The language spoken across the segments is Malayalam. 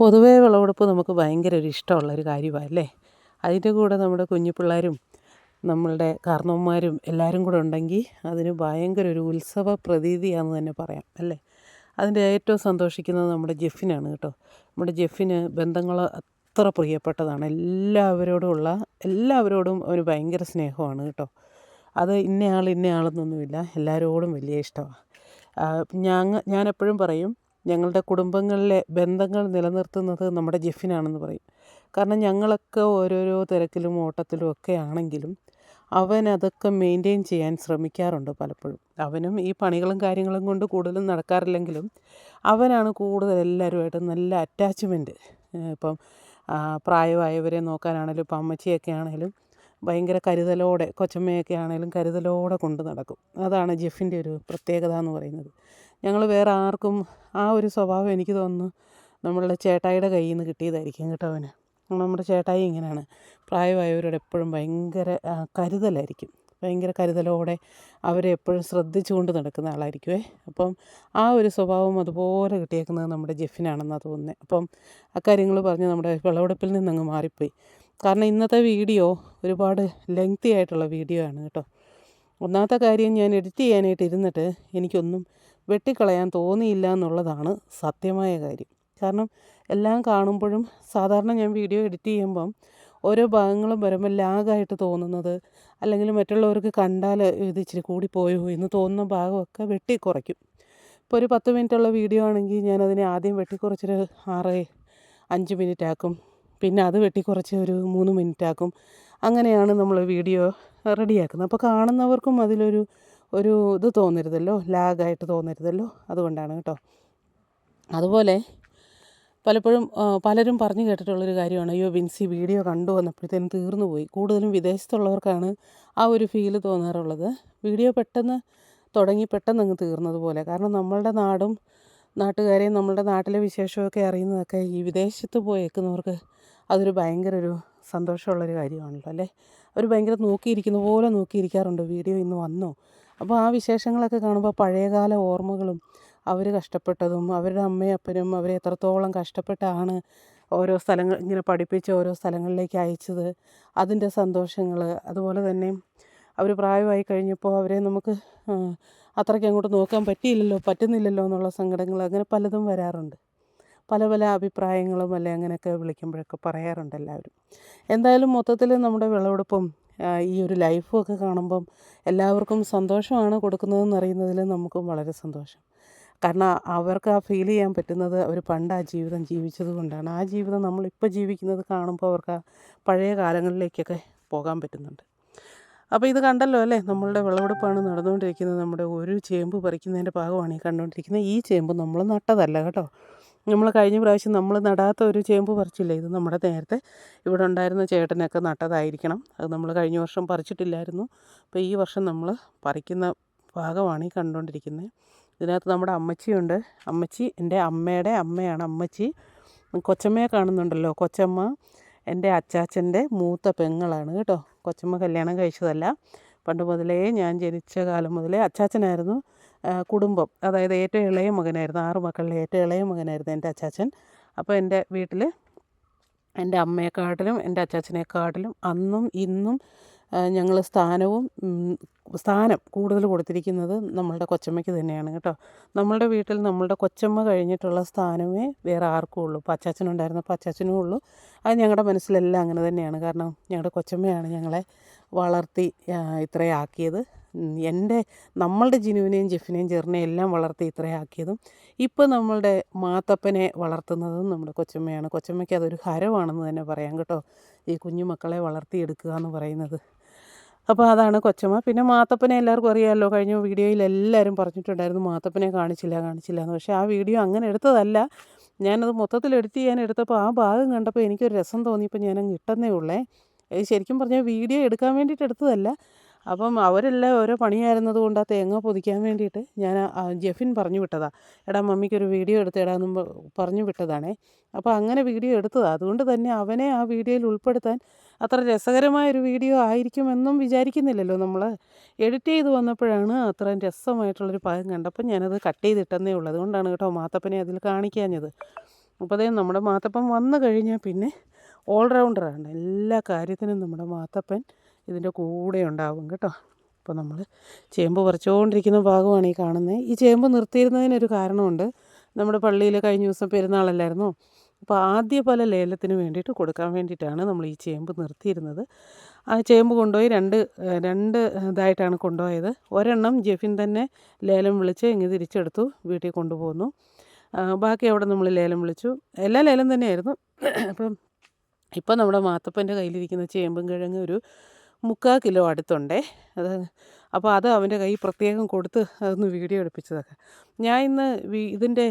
പൊതുവേ വിളവെടുപ്പ് നമുക്ക് ഭയങ്കര ഒരു ഇഷ്ടമുള്ളൊരു കാര്യമാണ് അല്ലേ? അതിന്റെ കൂടെ നമ്മുടെ കുഞ്ഞു പിള്ളേരും നമ്മളുടെ കാരണവന്മാരും എല്ലാവരും കൂടെ ഉണ്ടെങ്കിൽ അതിന് ഭയങ്കര ഒരു ഉത്സവ പ്രതീതിയാണെന്ന് തന്നെ പറയാം അല്ലേ? അതിന്റെ ഏറ്റവും സന്തോഷിക്കുന്നത് നമ്മുടെ ജെഫിനാണ് കേട്ടോ. നമ്മുടെ ജെഫിന് ബന്ധങ്ങൾ അത്ര പ്രിയപ്പെട്ടതാണ്. എല്ലാവരോടുമുള്ള എല്ലാവരോടും അവന് ഭയങ്കര സ്നേഹമാണ് കേട്ടോ. അത് ഇന്നയാൾ ഇന്നയാളെന്നൊന്നുമില്ല എല്ലാവരോടും വലിയ ഇഷ്ടമാണ് ഞാൻ ഞാനെപ്പോഴും പറയും ഞങ്ങളുടെ കുടുംബങ്ങളിലെ ബന്ധങ്ങൾ നിലനിർത്തുന്നത് നമ്മുടെ ജെഫിനാണെന്ന് പറയും. കാരണം ഞങ്ങളൊക്കെ ഓരോരോ തിരക്കിലും ഓട്ടത്തിലും ഒക്കെ ആണെങ്കിലും അവൻ അതൊക്കെ മെയിന്റെയിൻ ചെയ്യാൻ ശ്രമിക്കാറുണ്ട് പലപ്പോഴും. അവനും ഈ പണികളും കാര്യങ്ങളും കൊണ്ട് കൂടുതലും നടക്കാറില്ലെങ്കിലും അവനാണ് കൂടുതൽ എല്ലാവരുമായിട്ട് നല്ല അറ്റാച്ച്മെന്റ് ഇപ്പം പ്രായമായവരെ നോക്കാനാണെങ്കിലും ഇപ്പം അമ്മച്ചിയൊക്കെ ആണെങ്കിലും ഭയങ്കര കരുതലോടെ കൊച്ചമ്മയൊക്കെ ആണെങ്കിലും കരുതലോടെ കൊണ്ട് നടക്കും. അതാണ് ജെഫിന്റെ ഒരു പ്രത്യേകത എന്ന് പറയുന്നത്. ഞങ്ങൾ വേറെ ആർക്കും ആ ഒരു സ്വഭാവം എനിക്ക് തോന്നുന്നു നമ്മളുടെ ചേട്ടായിയുടെ കയ്യിൽ നിന്ന് കിട്ടിയതായിരിക്കും കേട്ടോ അവന്. നമ്മുടെ ചേട്ടായി ഇങ്ങനെയാണ്. പ്രായമായവരോട് എപ്പോഴും ഭയങ്കര കരുതലായിരിക്കും. ഭയങ്കര കരുതലോടെ അവരെ എപ്പോഴും ശ്രദ്ധിച്ചുകൊണ്ട് നടക്കുന്ന ആളായിരിക്കുമേ അപ്പം ആ ഒരു സ്വഭാവം അതുപോലെ കിട്ടിയേക്കുന്നത് നമ്മുടെ ജെഫിനാണെന്നാണ് തോന്നുന്നത് അപ്പം അക്കാര്യങ്ങൾ പറഞ്ഞ് നമ്മുടെ വിളവെടുപ്പിൽ നിന്നങ്ങ് മാറിപ്പോയി. കാരണം ഇന്നത്തെ വീഡിയോ ഒരുപാട് ലെങ്തി ആയിട്ടുള്ള വീഡിയോ ആണ് കേട്ടോ. ഒന്നാമത്തെ കാര്യം ഞാൻ എഡിറ്റ് ചെയ്യാനായിട്ട് ഇരുന്നിട്ട് എനിക്കൊന്നും വെട്ടിക്കളയാൻ തോന്നിയില്ല എന്നുള്ളതാണ് സത്യമായ കാര്യം. കാരണം എല്ലാം കാണുമ്പോഴും സാധാരണ ഞാൻ വീഡിയോ എഡിറ്റ് ചെയ്യുമ്പം ഓരോ ഭാഗങ്ങളും വരുമ്പോൾ ലാഗായിട്ട് തോന്നുന്നത് അല്ലെങ്കിൽ മറ്റുള്ളവർക്ക് കണ്ടാൽ ഇത് ഇച്ചിരി കൂടിപ്പോയോ എന്ന് തോന്നുന്ന ഭാഗമൊക്കെ വെട്ടി കുറയ്ക്കും ഇപ്പോൾ ഒരു പത്ത് മിനിറ്റുള്ള വീഡിയോ ആണെങ്കിൽ ഞാനതിനെ ആദ്യം വെട്ടിക്കുറച്ചൊരു ആറ് അഞ്ച് മിനിറ്റ് ആക്കും. പിന്നെ അത് വെട്ടിക്കുറച്ച് ഒരു മൂന്ന് മിനിറ്റ് ആക്കും. അങ്ങനെയാണ് നമ്മൾ വീഡിയോ റെഡിയാക്കുന്നത് അപ്പോൾ കാണുന്നവർക്കും അതിലൊരു ഒരു ഇത് തോന്നരുതല്ലോ ലാഗായിട്ട് തോന്നരുതല്ലോ. അതുകൊണ്ടാണ് കേട്ടോ. അതുപോലെ പലപ്പോഴും പലരും പറഞ്ഞു കേട്ടിട്ടുള്ളൊരു കാര്യമാണ് അയ്യോ വിൻസി വീഡിയോ കണ്ടു വന്നപ്പോഴത്തേനും തീർന്നു പോയി. കൂടുതലും വിദേശത്തുള്ളവർക്കാണ് ആ ഒരു ഫീൽ തോന്നാറുള്ളത്. വീഡിയോ പെട്ടെന്ന് തുടങ്ങി പെട്ടെന്ന് അങ്ങ് തീർന്നതുപോലെ കാരണം നമ്മളുടെ നാടും നാട്ടുകാരെയും നമ്മളുടെ നാട്ടിലെ വിശേഷമൊക്കെ അറിയുന്നതൊക്കെ ഈ വിദേശത്ത് പോയേക്കുന്നവർക്ക് അതൊരു ഭയങ്കര ഒരു സന്തോഷമുള്ളൊരു കാര്യമാണല്ലോ അല്ലേ? അവർ ഭയങ്കര നോക്കിയിരിക്കുന്ന പോലെ നോക്കിയിരിക്കാറുണ്ട് വീഡിയോ ഇന്ന് വന്നോ. അപ്പോൾ ആ വിശേഷങ്ങളൊക്കെ കാണുമ്പോൾ പഴയകാല ഓർമ്മകളും അവർ കഷ്ടപ്പെട്ടതും അവരുടെ അമ്മയും അപ്പനും അവരെ എത്രത്തോളം കഷ്ടപ്പെട്ടാണ് ഓരോ സ്ഥലങ്ങൾ ഇങ്ങനെ പഠിപ്പിച്ച് ഓരോ സ്ഥലങ്ങളിലേക്ക് അയച്ചത് അതിന്റെ സന്തോഷങ്ങൾ. അതുപോലെ തന്നെ അവർ പ്രായമായി കഴിഞ്ഞപ്പോൾ അവരെ നമുക്ക് അത്രയ്ക്ക് അങ്ങോട്ട് നോക്കാൻ പറ്റിയില്ലല്ലോ പറ്റുന്നില്ലല്ലോ എന്നുള്ള സങ്കടങ്ങൾ അങ്ങനെ പലതും വരാറുണ്ട്. പല പല അഭിപ്രായങ്ങളും അല്ലെ അങ്ങനെയൊക്കെ വിളിക്കുമ്പോഴൊക്കെ പറയാറുണ്ട് എല്ലാവരും. എന്തായാലും മൊത്തത്തിൽ നമ്മുടെ വിളവെടുപ്പും ഈ ഒരു ലൈഫും ഒക്കെ കാണുമ്പം എല്ലാവർക്കും സന്തോഷമാണ് കൊടുക്കുന്നതെന്ന് അറിയുന്നതിൽ നമുക്കും വളരെ സന്തോഷം. കാരണം അവർക്ക് ആ ഫീൽ ചെയ്യാൻ പറ്റുന്നത് അവർ പണ്ട് ആ ജീവിതം ജീവിച്ചത് കൊണ്ടാണ്. ആ ജീവിതം നമ്മളിപ്പോൾ ജീവിക്കുന്നത് കാണുമ്പോൾ അവർക്ക് ആ പഴയ കാലങ്ങളിലേക്കൊക്കെ പോകാൻ പറ്റുന്നുണ്ട്. അപ്പോൾ ഇത് കണ്ടല്ലോ അല്ലേ? നമ്മളുടെ വിളവെടുപ്പാണ് നടന്നുകൊണ്ടിരിക്കുന്നത്. നമ്മുടെ ഒരു ചേമ്പ് പറിക്കുന്നതിന്റെ ഭാഗമാണ് ഈ കണ്ടുകൊണ്ടിരിക്കുന്നത്. ഈ ചേമ്പ് നമ്മൾ നട്ടതല്ല കേട്ടോ. നമ്മൾ കഴിഞ്ഞ പ്രാവശ്യം നമ്മൾ നടാത്ത ഒരു ചേമ്പ് പറിച്ചില്ലേ? ഇത് നമ്മുടെ നേരത്തെ ഇവിടെ ഉണ്ടായിരുന്ന ചേട്ടനൊക്കെ നട്ടതായിരിക്കണം. അത് നമ്മൾ കഴിഞ്ഞ വർഷം പറിച്ചിട്ടില്ലായിരുന്നു. അപ്പോൾ ഈ വർഷം നമ്മൾ പറിക്കുന്ന ഭാഗമാണ് ഈ കണ്ടുകൊണ്ടിരിക്കുന്നത്. ഇതിനകത്ത് നമ്മുടെ അമ്മച്ചിയുണ്ട്. അമ്മച്ചി എന്റെ അമ്മയുടെ അമ്മയാണ് അമ്മച്ചി. കൊച്ചമ്മയെ കാണുന്നുണ്ടല്ലോ. കൊച്ചമ്മ എന്റെ അച്ചാച്ചന്റെ മൂത്ത പെങ്ങളാണ് കേട്ടോ. കൊച്ചമ്മ കല്യാണം കഴിച്ചതല്ല. പണ്ട് മുതലേ ഞാൻ ജനിച്ച കാലം മുതലേ അച്ചാച്ചനായിരുന്നു. കുടുംബം. അതായത് ഏറ്റവും ഇളയ മകനായിരുന്നു ആറ് മക്കളിലെ ഏറ്റവും ഇളയ മകനായിരുന്നു എന്റെ അച്ചാച്ചൻ. അപ്പോൾ എന്റെ വീട്ടിൽ എന്റെ അമ്മയെക്കാട്ടിലും എന്റെ അച്ചാച്ചനെക്കാട്ടിലും അന്നും ഇന്നും ഞങ്ങൾ സ്ഥാനവും സ്ഥാനം കൂടുതൽ കൊടുത്തിരിക്കുന്നത് നമ്മളുടെ കൊച്ചമ്മയ്ക്ക് തന്നെയാണ് കേട്ടോ. നമ്മളുടെ വീട്ടിൽ നമ്മളുടെ കൊച്ചമ്മ കഴിഞ്ഞിട്ടുള്ള സ്ഥാനമേ വേറെ ആർക്കും ഉള്ളൂ. ഇപ്പോൾ അച്ചാച്ചനുണ്ടായിരുന്നപ്പോൾ അച്ചാച്ചനും ഉള്ളൂ. അത് ഞങ്ങളുടെ മനസ്സിലെല്ലാം അങ്ങനെ തന്നെയാണ്. കാരണം ഞങ്ങളുടെ കൊച്ചമ്മയാണ് ഞങ്ങളെ വളർത്തി ഇത്രയാക്കിയത് എന്റെ നമ്മളുടെ ജിനുവിനെയും ജെഫിനെയും ചെറിനെയും എല്ലാം വളർത്തി ഇത്രയാക്കിയതും ഇപ്പോൾ നമ്മളുടെ മാത്തപ്പനെ വളർത്തുന്നതും നമ്മുടെ കൊച്ചമ്മയാണ്. കൊച്ചമ്മയ്ക്ക് അതൊരു ഹരമാണെന്ന് തന്നെ പറയാം കേട്ടോ. ഈ കുഞ്ഞു മക്കളെ വളർത്തിയെടുക്കുക എന്ന് പറയുന്നത്. അപ്പോൾ അതാണ് കൊച്ചമ്മ. പിന്നെ മാത്തപ്പനെ എല്ലാവർക്കും അറിയാമല്ലോ. കഴിഞ്ഞ വീഡിയോയിൽ എല്ലാവരും പറഞ്ഞിട്ടുണ്ടായിരുന്നു മാത്തപ്പനെ കാണിച്ചില്ല കാണിച്ചില്ല എന്ന്. പക്ഷേ ആ വീഡിയോ അങ്ങനെ എടുത്തതല്ല. ഞാനത് മൊത്തത്തിൽ എഡിറ്റ് ചെയ്യാൻ എടുത്തപ്പോൾ ആ ഭാഗം കണ്ടപ്പോൾ എനിക്കൊരു രസം തോന്നിയപ്പോൾ ഞാനങ്ങ് ഇട്ടെന്നേ ഉള്ളേ. ശരിക്കും പറഞ്ഞാൽ വീഡിയോ എടുക്കാൻ വേണ്ടിയിട്ട് എടുത്തതല്ല. അപ്പം അവരെല്ലാം ഓരോ പണിയായിരുന്നത് കൊണ്ട് ആ തേങ്ങ പൊതിക്കാൻ വേണ്ടിയിട്ട് ഞാൻ ജെഫിൻ പറഞ്ഞു വിട്ടതാണ് എടാ മമ്മിക്കൊരു വീഡിയോ എടുത്തിടാന്നും പറഞ്ഞു വിട്ടതാണേ. അപ്പോൾ അങ്ങനെ വീഡിയോ എടുത്തതാണ് അതുകൊണ്ട് തന്നെ അവനെ ആ വീഡിയോയിൽ ഉൾപ്പെടുത്താൻ അത്ര രസകരമായൊരു വീഡിയോ ആയിരിക്കുമെന്നും വിചാരിക്കുന്നില്ലല്ലോ നമ്മൾ എഡിറ്റ് ചെയ്ത് വന്നപ്പോഴാണ് അത്രയും രസമായിട്ടുള്ളൊരു ഭാഗം കണ്ടപ്പോൾ ഞാനത് കട്ട് ചെയ്തിട്ടെന്നേ ഉള്ളൂ. അതുകൊണ്ടാണ് കേട്ടോ മാത്തപ്പനെ അതിൽ കാണിക്കാഞ്ഞത്. അപ്പോൾ അതേ നമ്മുടെ മാത്തപ്പൻ വന്നു കഴിഞ്ഞാൽ പിന്നെ ഓൾറൗണ്ടറാണ്. എല്ലാ കാര്യത്തിനും നമ്മുടെ മാത്തപ്പൻ ഇതിന്റെ കൂടെ ഉണ്ടാവും കേട്ടോ. അപ്പോൾ നമ്മൾ ചേമ്പ് പറിച്ചുകൊണ്ടിരിക്കുന്ന ഭാഗമാണ് ഈ കാണുന്നത്. ഈ ചേമ്പ് നിർത്തിയിരുന്നതിനൊരു കാരണമുണ്ട്. നമ്മുടെ പള്ളിയിൽ കഴിഞ്ഞ ദിവസം പെരുന്നാളല്ലായിരുന്നോ? അപ്പോൾ ആദ്യ പല ലേലത്തിന് വേണ്ടിയിട്ട് കൊടുക്കാൻ വേണ്ടിയിട്ടാണ് നമ്മൾ ഈ ചേമ്പ് നിർത്തിയിരുന്നത്. ആ ചേമ്പ് കൊണ്ടുപോയി രണ്ട് രണ്ട് ഇതായിട്ടാണ് കൊണ്ടുപോയത്. ഒരെണ്ണം ജെഫിൻ തന്നെ ലേലം വിളിച്ച് ഇങ്ങ് തിരിച്ചെടുത്തു വീട്ടിൽ കൊണ്ടുപോന്നു. ബാക്കി അവിടെ നമ്മൾ ലേലം വിളിച്ചു. എല്ലാ ലേലം തന്നെയായിരുന്നു. അപ്പം ഇപ്പം നമ്മുടെ മാത്തപ്പന്റെ കയ്യിലിരിക്കുന്ന ചേമ്പും കിഴങ്ങ് ഒരു മുക്കാൽ കിലോ അടുത്തുണ്ടേ. അത് അപ്പോൾ അത് അവന്റെ കൈ പ്രത്യേകം കൊടുത്ത് അതൊന്ന് വീഡിയോ എടുപ്പിച്ചതൊക്കെ. ഞാൻ ഇന്ന് ഇതിന്റെ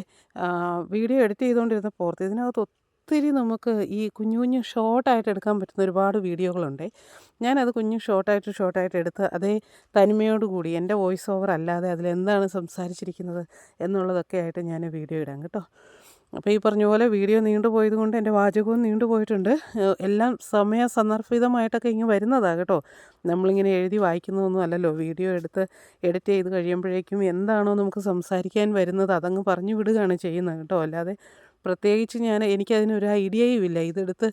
വീഡിയോ എഡിറ്റ് ചെയ്തുകൊണ്ടിരുന്നപ്പോൾ ഓർത്ത് ഇതിനകത്ത് ഒത്തിരി നമുക്ക് ഈ കുഞ്ഞു കുഞ്ഞു ഷോർട്ടായിട്ട് എടുക്കാൻ പറ്റുന്ന ഒരുപാട് വീഡിയോകളുണ്ട്. ഞാനത് കുഞ്ഞു ഷോർട്ടായിട്ട് ഷോർട്ടായിട്ട് എടുത്ത് അതേ തനിമയോടുകൂടി എന്റെ വോയിസ് ഓവർ അല്ലാതെ അതിലെന്താണ് സംസാരിച്ചിരിക്കുന്നത് എന്നുള്ളതൊക്കെ ആയിട്ട് ഞാൻ വീഡിയോ ഇടാം കേട്ടോ. അപ്പോൾ ഈ പറഞ്ഞ പോലെ വീഡിയോ നീണ്ടുപോയത് കൊണ്ട് എന്റെ വാചകവും നീണ്ടുപോയിട്ടുണ്ട് എല്ലാം സമയ സന്ദർഭിതമായിട്ടൊക്കെ ഇങ്ങ് വരുന്നതാണ് കേട്ടോ. നമ്മളിങ്ങനെ എഴുതി വായിക്കുന്നതൊന്നും അല്ലല്ലോ. വീഡിയോ എടുത്ത് എഡിറ്റ് ചെയ്ത് കഴിയുമ്പോഴേക്കും എന്താണോ നമുക്ക് സംസാരിക്കാൻ വരുന്നത് അതങ്ങ് പറഞ്ഞു വിടുകയാണ് ചെയ്യുന്നത് കേട്ടോ. അല്ലാതെ പ്രത്യേകിച്ച് ഞാൻ എനിക്കതിനൊരു ഐഡിയയും ഇല്ല. ഇതെടുത്ത്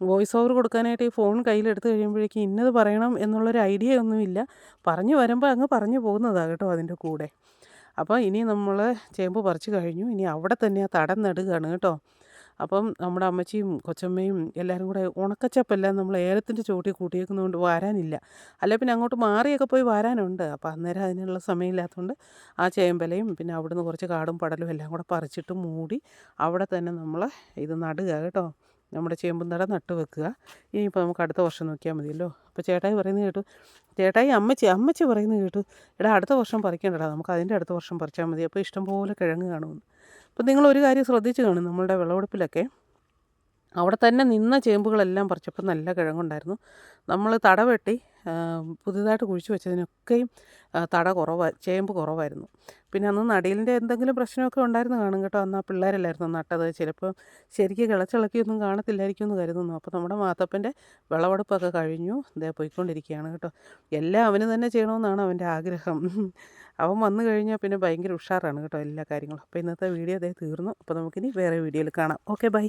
വോയിസ് ഓവർ കൊടുക്കാനായിട്ട് ഈ ഫോൺ കയ്യിലെടുത്ത് കഴിയുമ്പോഴേക്കും ഇന്നത് പറയണം എന്നുള്ളൊരു ഐഡിയ ഒന്നുമില്ല. പറഞ്ഞു വരുമ്പോൾ അങ്ങ് പറഞ്ഞു പോകുന്നതാണ് കേട്ടോ അതിന്റെ കൂടെ. അപ്പോൾ ഇനി നമ്മൾ ചേമ്പ് പറിച്ച് കഴിഞ്ഞു. ഇനി അവിടെ തന്നെ തടം നടുകയാണ് കേട്ടോ. അപ്പം നമ്മുടെ അമ്മച്ചിയും കൊച്ചമ്മയും എല്ലാവരും കൂടെ ഉണക്കച്ചപ്പെല്ലാം നമ്മൾ ഏലത്തിന്റെ ചുവട്ടിൽ കൂട്ടിയേക്കുന്നതുകൊണ്ട് വരാനില്ല. അല്ലെ പിന്നെ അങ്ങോട്ട് മാറിയൊക്കെ പോയി വരാനുണ്ട്. അപ്പോൾ അന്നേരം അതിനുള്ള സമയമില്ലാത്തതുകൊണ്ട് ആ ചേമ്പലയും പിന്നെ അവിടുന്ന് കുറച്ച് കാടും പടലും എല്ലാം കൂടെ പറിച്ചിട്ട് മൂടി അവിടെ തന്നെ നമ്മൾ ഇത് നടുക കേട്ടോ. നമ്മുടെ ചേമ്പും തട നട്ട് വെക്കുക. ഇനിയിപ്പോൾ നമുക്ക് അടുത്ത വർഷം നോക്കിയാൽ മതിയല്ലോ. അപ്പോൾ ചേട്ടായി പറയുന്നത് കേട്ടു. ചേട്ടായി അമ്മച്ചി അമ്മച്ചി പറയുന്നത് കേട്ടു. എടാ അടുത്ത വർഷം പറിക്കണ്ടടാ. നമുക്ക് അതിന്റെ അടുത്ത വർഷം പറിച്ചാൽ മതി. അപ്പോൾ ഇഷ്ടംപോലെ കിഴങ്ങ് കാണുമെന്ന്. അപ്പോൾ നിങ്ങൾ ഒരു കാര്യം ശ്രദ്ധിച്ച് കാണും നമ്മളുടെ വിളവെടുപ്പിലൊക്കെ. അവിടെ തന്നെ നിന്ന ചേമ്പുകളെല്ലാം പറിച്ചപ്പോൾ നല്ല കിഴങ്ങുണ്ടായിരുന്നു. നമ്മൾ തട വെട്ടി പുതിയതായിട്ട് കുഴിച്ച് വെച്ചതിനൊക്കെയും തട കുറവായി ചേമ്പ് കുറവായിരുന്നു. പിന്നെ അന്ന് നടീലിന്റെ എന്തെങ്കിലും പ്രശ്നമൊക്കെ ഉണ്ടായിരുന്നു കാണും കേട്ടോ. അന്ന് ആ പിള്ളേരല്ലായിരുന്നു നട്ടത്. ചിലപ്പോൾ ശരിക്കും കിളച്ചിളക്കിയൊന്നും കാണത്തില്ലായിരിക്കും എന്ന് കരുതുന്നു. അപ്പോൾ നമ്മുടെ മാത്തപ്പന്റെ വിളവെടുപ്പൊക്കെ കഴിഞ്ഞു. ഇതേ പോയിക്കൊണ്ടിരിക്കുകയാണ് കേട്ടോ. എല്ലാം അവന് തന്നെ ചെയ്യണമെന്നാണ് അവന്റെ ആഗ്രഹം. അവൻ വന്നു കഴിഞ്ഞാൽ പിന്നെ ഭയങ്കര ഉഷാറാണ് കേട്ടോ എല്ലാ കാര്യങ്ങളും. അപ്പോൾ ഇന്നത്തെ വീഡിയോ അതേ തീർന്നു. അപ്പോൾ നമുക്കിനി വേറെ വീഡിയോയിൽ കാണാം. Okay bye.